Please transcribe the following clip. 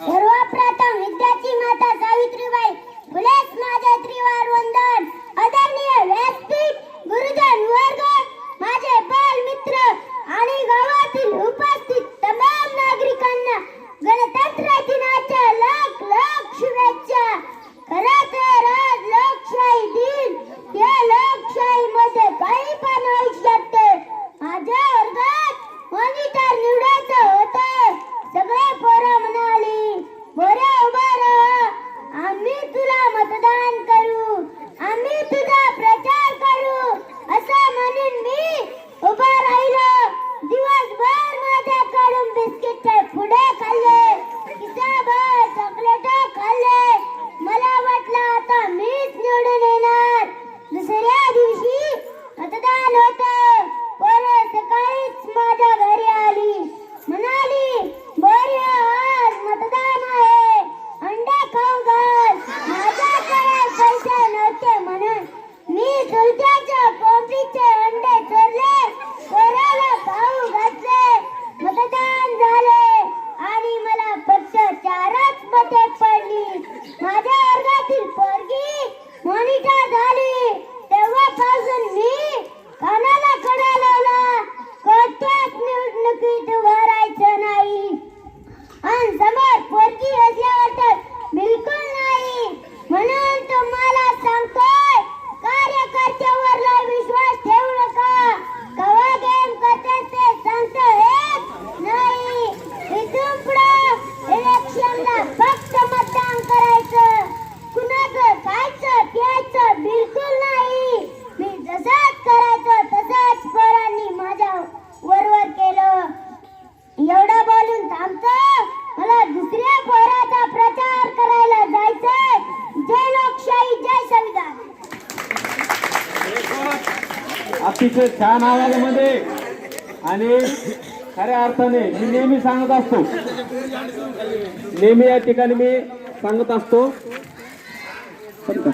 सर्वप्रथम विद्याची माता Savitribai Mommy, Dad, Dad. अतिशय छान आवाजामध्ये. आणि खऱ्या अर्थाने मी नेहमी सांगत असतो. नेहमी या ठिकाणी मी सांगत असतो.